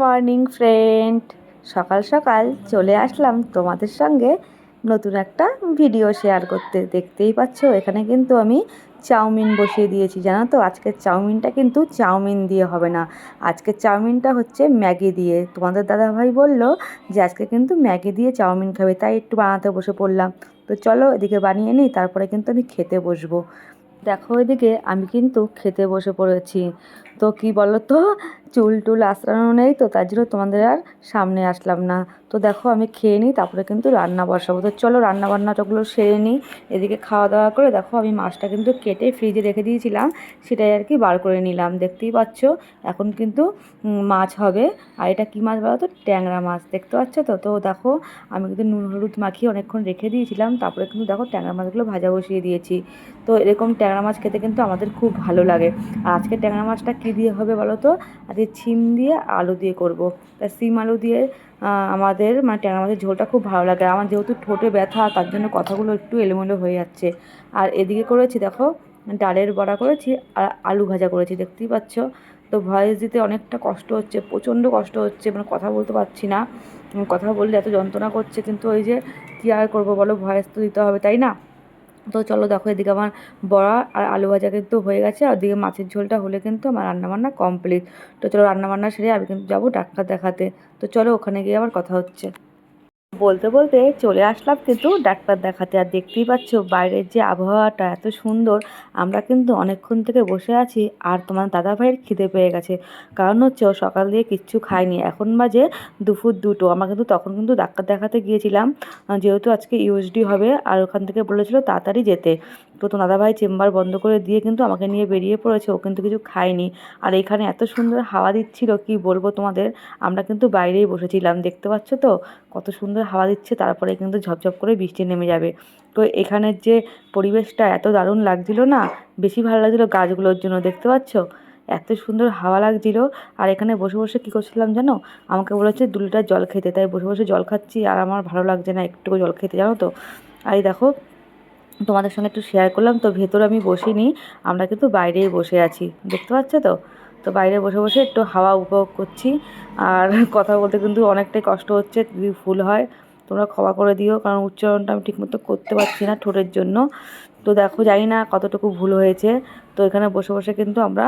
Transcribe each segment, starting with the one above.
Morning friend সকাল সকাল চলে আসলাম তোমাদের সঙ্গে নতুন একটা ভিডিও শেয়ার করতে। দেখতেই পাচ্ছ, এখানে কিন্তু আমি চাউমিন বসিয়ে দিয়েছি, জানো তো? আজকের চাউমিনটা কিন্তু চাউমিন দিয়ে হবে না। আজকের চাউমিনটা হচ্ছে ম্যাগি দিয়ে। তোমাদের দাদাভাই বলল যে আজকে কিন্তু ম্যাগি দিয়ে চাউমিন খাবে, তাই একটু বানাতে বসে পড়লাম। তো চলো এদিকে বানিয়ে নিই, তারপরে কিন্তু আমি খেতে বসবো। দেখো ওইদিকে আমি কিন্তু খেতে বসে পড়েছি। তো কি বলো তো চুল টুল আশ্রানো নেই তো, তার জন্য তোমাদের আর সামনে আসলাম না। তো দেখো আমি খেয়ে নিই, তারপরে কিন্তু রান্না বসাবো। তো চলো রান্না বান্নাটাগুলো সেরে নিই, এদিকে খাওয়া দাওয়া করে দেখো আমি মাছটা কিন্তু কেটে ফ্রিজে রেখে দিয়েছিলাম, সেটাই আর কি বার করে নিলাম, দেখতেই পাচ্ছ? এখন কিন্তু মাছ হবে। আর এটা কী মাছ বলো তো? ট্যাংরা মাছ, দেখতে পাচ্ছ তো? তো দেখো আমি কিন্তু নুন, হলুদ মাখিয়ে অনেকক্ষণ রেখে দিয়েছিলাম, তারপরে কিন্তু দেখো ট্যাংরা মাছগুলো ভাজা বসিয়ে দিয়েছি। তো এরকম ট্যাংরা মাছ খেতে কিন্তু আমাদের খুব ভালো লাগে। আর আজকে ট্যাংরা মাছটা কী দিয়ে হবে বলো তো? আজকে ছিম দিয়ে আলু দিয়ে করব। তা সিম আলু দিয়ে আমাদের মানে ট্যাংরা মাছের ঝোলটা খুব ভালো লাগে। আমার যেহেতু ঠোঁটে ব্যথা, তার জন্য কথাগুলো একটু এলোমেলো হয়ে যাচ্ছে। আর এদিকে করেছি, দেখো, ডালের বড়া করেছি, আর আলু ভাজা করেছি, দেখতেই পাচ্ছ। তো ভয়েস দিতে অনেকটা কষ্ট হচ্ছে, প্রচণ্ড কষ্ট হচ্ছে মানে কথা বলতে পারছি না। কথা বললে এত যন্ত্রণা করছে, কিন্তু ওই যে কী আর করব বলো, ভয়েস তো দিতে হবে, তাই না? তো চলো দেখো, এদিকে আমার বড়া আর আলু ভাজা কিন্তু হয়ে গেছে, আর ওদিকে মাছের ঝোলটা হলে কিন্তু আমার রান্নাবান্না কমপ্লিট তো চলো রান্নাবান্না সেরে আমি কিন্তু যাব ডাক্তার দেখাতে। তো চলো ওখানে গিয়ে আবার কথা হচ্ছে। বলতে বলতে চলে আসলাম কিন্তু ডাক্তার দেখাতে। আর দেখতেই পাচ্ছ বাইরের যে আবহাওয়াটা এত সুন্দর, আমরা কিন্তু অনেকক্ষণ থেকে বসে আছি আর তোমার দাদা ভাইয়ের খিদে পেয়ে গেছে। কারণ হচ্ছে ও সকাল দিয়ে কিচ্ছু খায়নি। এখন বাজে দুপুর দুটো। আমরা কিন্তু তখন কিন্তু ডাক্তার দেখাতে গিয়েছিলাম যেহেতু আজকে ইউএসডি হবে। আর ওখান থেকে বলেছিল তাড়াতাড়ি যেতে। তো দাদাভাই চেম্বার বন্ধ করে দিয়ে কিন্তু আমাকে নিয়ে বেরিয়ে পড়েছে। ও কিন্তু কিছু খায়নি। আর এখানে এত সুন্দর হাওয়া দিচ্ছিল, কি বলব তোমাদের? আমরা কিন্তু বাইরেই বসেছিলাম, দেখতে পাচ্ছ তো? কত সুন্দর হাওয়া দিচ্ছে, তারপরে কিন্তু ঝপঝপ করে বৃষ্টি নেমে যাবে। তো এখানের যে পরিবেশটা এত দারুণ লাগছিল না? বেশি ভালো লাগছিল গাছগুলোর জন্য, দেখতে পাচ্ছ? এত সুন্দর হাওয়া লাগছিল। আর এখানে বসে বসে কী করছিলাম জানো? আমাকে বলেছে দু লিটার জল খেতে। তাই বসে বসে জল খাচ্ছি, আর আমার ভালো লাগছে না একটুকু জল খেতে, জানো তো? আর দেখো তোমাদের সঙ্গে একটু শেয়ার করলাম। তো ভেতরে আমি বসিনি, আমরা কিন্তু বাইরেই বসে আছি। দেখতে পাচ্ছ তো? তো বাইরে বসে বসে একটু হাওয়া উপভোগ করছি। আর কথা বলতে কিন্তু অনেকটাই কষ্ট হচ্ছে, যদি ভুল হয় তোমরা ক্ষমা করে দিও, কারণ উচ্চারণটা আমি ঠিকমতো করতে পারছি না ঠোঁটের জন্য। তো দেখো, জানি না কতটুকু ভুল হয়েছে। তো এখানে বসে বসে কিন্তু আমরা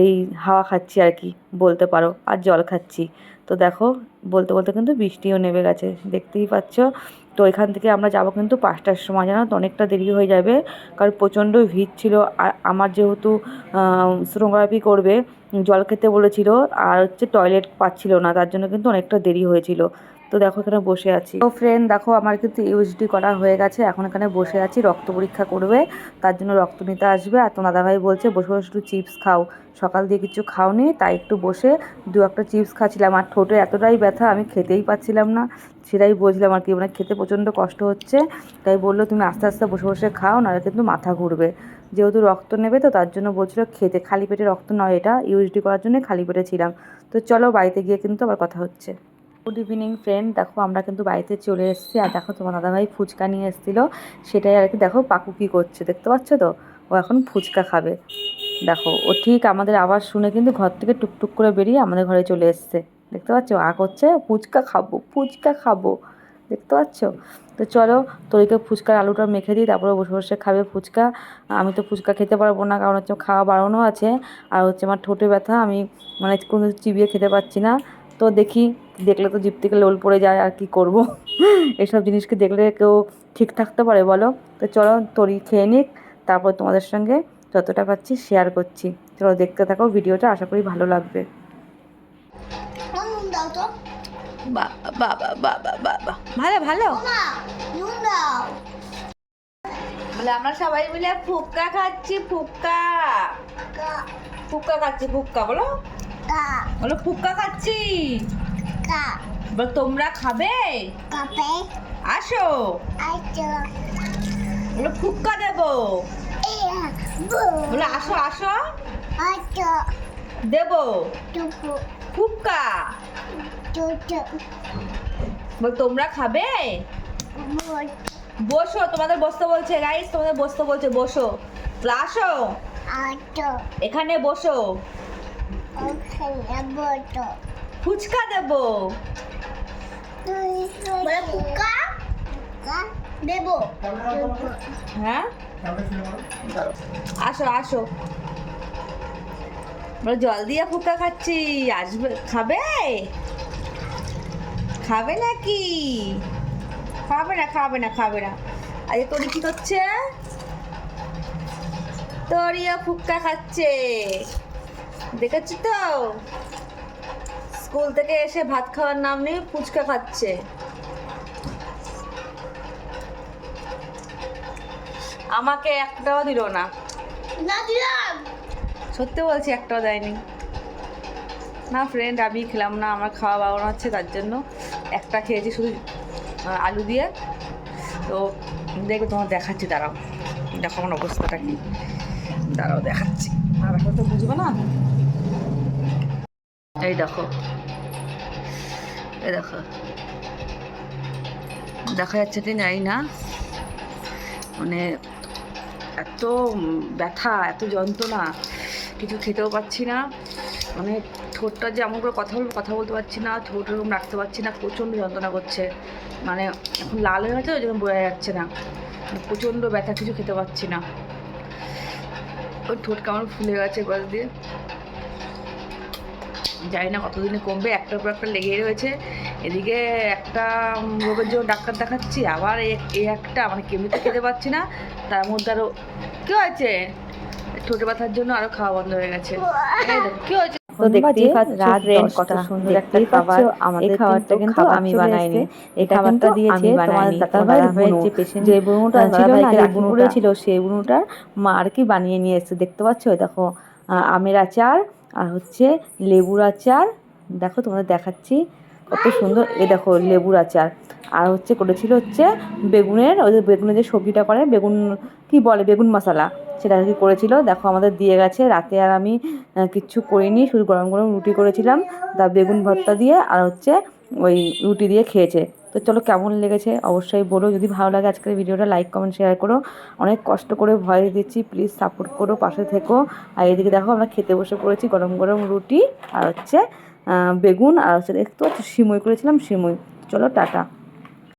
এই হাওয়া খাচ্ছি আর কি, বলতে পারো, আর জল খাচ্ছি। তো দেখো, বলতে বলতে কিন্তু বৃষ্টিও নেমে গেছে, দেখতেই পাচ্ছ। তো এখান থেকে আমরা যাব কিন্তু পাঁচটার সময়, জানো তো? অনেকটা দেরি হয়ে যাবে, কারণ প্রচণ্ড ভিড় ছিল। আর আমার যেহেতু সোনোগ্রাফি করবে, জল খেতে বলেছিল, আর হচ্ছে টয়লেট পাচ্ছিল না, তার জন্য কিন্তু অনেকটা দেরি হয়েছিল। তো দেখো এখানে বসে আছি। তো ফ্রেন্ড দেখো আমার কিন্তু ইউএসডি করা হয়ে গেছে। এখন এখানে বসে আছি, রক্ত পরীক্ষা করবে। তার জন্য রক্ত নিতে আসবে। আর তো দাদাভাই বলছে, বসে বসে একটু চিপস খাও। সকাল দিয়ে কিছু খাওনি, তাই একটু বসে দু একটা চিপস খাচ্ছিলাম। আর ঠোঁটে এতটাই ব্যথা, আমি খেতেই পাচ্ছিলাম না। সেটাই বলছিলাম আর কি মানে খেতে প্রচণ্ড কষ্ট হচ্ছে। তাই বলল, তুমি আস্তে আস্তে বসে বসে খাও, নাহলে কিন্তু মাথা ঘুরবে। যেহেতু রক্ত নেবে, তো তার জন্য বলছিল, খেতে, খালি পেটে রক্ত নয় এটা। ইউএসডি করার জন্য খালি পেটে ছিলাম। তো চলো বাড়িতে গিয়ে কিন্তু আবার কথা হচ্ছে। গুড ইভিনিং ফ্রেন্ড দেখো, আমরা কিন্তু বাড়িতে চলে এসেছি। আর দেখো, তোমার দাদাভাই ফুচকা নিয়ে এসেছিল। সেটাই আর কি, দেখো, পাকু কী করছে, দেখতে পাচ্ছ তো? ও এখন ফুচকা খাবে। দেখো, ও ঠিক আমাদের আওয়াজ শুনে কিন্তু ঘর থেকে টুকটুক করে বেরিয়ে আমাদের ঘরে চলে এসছে। দেখতে পাচ্ছ? আ করছে, ফুচকা খাব ফুচকা খাব। দেখতে পাচ্ছ? তো চলো, তোরিকে ফুচকার আলুটা মেখে দিই, তারপরে বসে বসে খাবে ফুচকা। আমি তো ফুচকা খেতে পারব না, কারণ হচ্ছে খাওয়া বাড়ানো আছে। আর হচ্ছে আমার ঠোঁটে ব্যথা, আমি মানে কোনো চিবিয়ে খেতে পারছি না। তো দেখি দেখলে তো জিপ থেকে লোল পড়ে যায় আর কি করব? এসব জিনিসকে দেখলে কেউ ঠিক থাকতে পারে বলো? তো চলো তরি খেয়ে নিক তারপর তোমাদের সঙ্গে যতটা পাচ্ছি শেয়ার করছি। চলো দেখতে থাকো ভিডিওটা আশা করি ভালো লাগবে। নুন বাবা বাবা বাবা বাবা ভালো ভালো। বলে আমরা সবাই মিলে ফুক্কা খাচ্ছি ফুক্কা। ফুক্কা। খাচ্ছি ফুক্কা বলো। বলো ফুক্কা খাচ্ছি। তোমরা খাবে? আসো। আইতো বলো ফুক্কা দেবো। বলে আসো আসো। আইতো দেবো। ফুক্কা। বল তোমরা খাবে? বসো। তোমাদের বসতে বলছে গাইস তোমাদের বসতে বলছে বসো। আসো আইতো এখানে বসো। বটো ফুচকা দেবো। বলে হ্যাঁ? আসো আসো। জল দিয়ে ফুচকা খাচ্ছি। আসবে খাবে? খাবে নাকি? খাবে না খাবে না খাবে না। আরে তোর কি করছে তোরিয়া ফুচকা খাচ্ছে। দেখেছি তো? স্কুল থেকে এসে ভাত খাওয়ার নাম নেই ফুচকা খাচ্ছে। আমাকে একটাও দিল না। সত্যি বলছি একটাও দেয়নি। না ফ্রেন্ড আমি খেলাম না আমার খাওয়া বাবানো হচ্ছে তার জন্য একটা খেয়েছি শুধু আলু দিয়ে। তো দেখবে তোমার দেখাচ্ছি দাঁড়াও। দেখো আমার অবস্থাটা কি। দাঁড়াও দেখাচ্ছি। আর এখন তো বুঝব না। এই দেখো এই দেখো। দেখা যাচ্ছে কি জানি না মানে এত ব্যথা, এত যন্ত্রণা, কিছু খেতেও পাচ্ছি না। মানে ঠোঁটটা যে এমন করে কথা বলব, কথা বলতে পারছি না, ঠোঁট এরকম রাখতে পারছি না, প্রচণ্ড যন্ত্রণা করছে। মানে এখন লাল হয়ে গেছে, ওই জন্য বোঝা যাচ্ছে না। মানে প্রচণ্ড ব্যথা, কিছু খেতে পাচ্ছি না। ওই ঠোঁট কেমন ফুলে গেছে, গল দিয়ে। জানি না কতদিনে কমবে একটার পর একটা লেগেই রয়েছে। এদিকে একটা রোগের জন্য ডাক্তার দেখাচ্ছি আবার এই একটা মানে কেমিতে খেতে পাচ্ছি না। তার মধ্যে আরও কী হয়েছে? ঠোঁটে ব্যথার জন্য আরও খাওয়া বন্ধ হয়ে গেছে। এই দেখো, কি হয়েছে? তো দেখতেই পাচ্ছ রাত কত সুন্দর একটা খাবার। আমাদের খাবারটা কিন্তু কিন্তু আমি বানাইনি। এই খাবারটা দিয়েছে তোমার দাদা তোমার ভাইয়ের দাদাভাইয়ের যে বুনুটা ছিল দাদা ভাইকে বুনুটা। পড়েছিল সেই বুনুটার মা আর কি বানিয়ে নিয়ে এসছে। দেখতে পাচ্ছ? দেখো আহ, আমের আচার আর হচ্ছে লেবুর আচার। দেখো তোমাদের দেখাচ্ছি কত সুন্দর। এ দেখো লেবুর আচার। আর হচ্ছে করেছিল হচ্ছে বেগুনের, ওই যে বেগুনের যে সবজিটা করে, বেগুন কি বলে, বেগুন মশলা, সেটা কি করেছিল। দেখো আমাদের দিয়ে গেছে। রাতে আর আমি কিচ্ছু করিনি, শুধু গরম গরম রুটি করেছিলাম। তা বেগুন ভর্তা দিয়ে আর হচ্ছে ওই রুটি দিয়ে খেয়েছে। তো চলো কেমন লেগেছে অবশ্যই বলো। যদি ভালো লাগে আজকের ভিডিওটা লাইক কমেন্ট শেয়ার করো। অনেক কষ্ট করে ভয় দিচ্ছি প্লিজ সাপোর্ট করো, পাশে থেকো। আর এদিকে দেখো আমরা খেতে বসে পড়েছি গরম গরম রুটি আর হচ্ছে বেগুন আর হচ্ছে দেখতে পাচ্ছ সিমই করেছিলাম সিমই চলো, টাটা।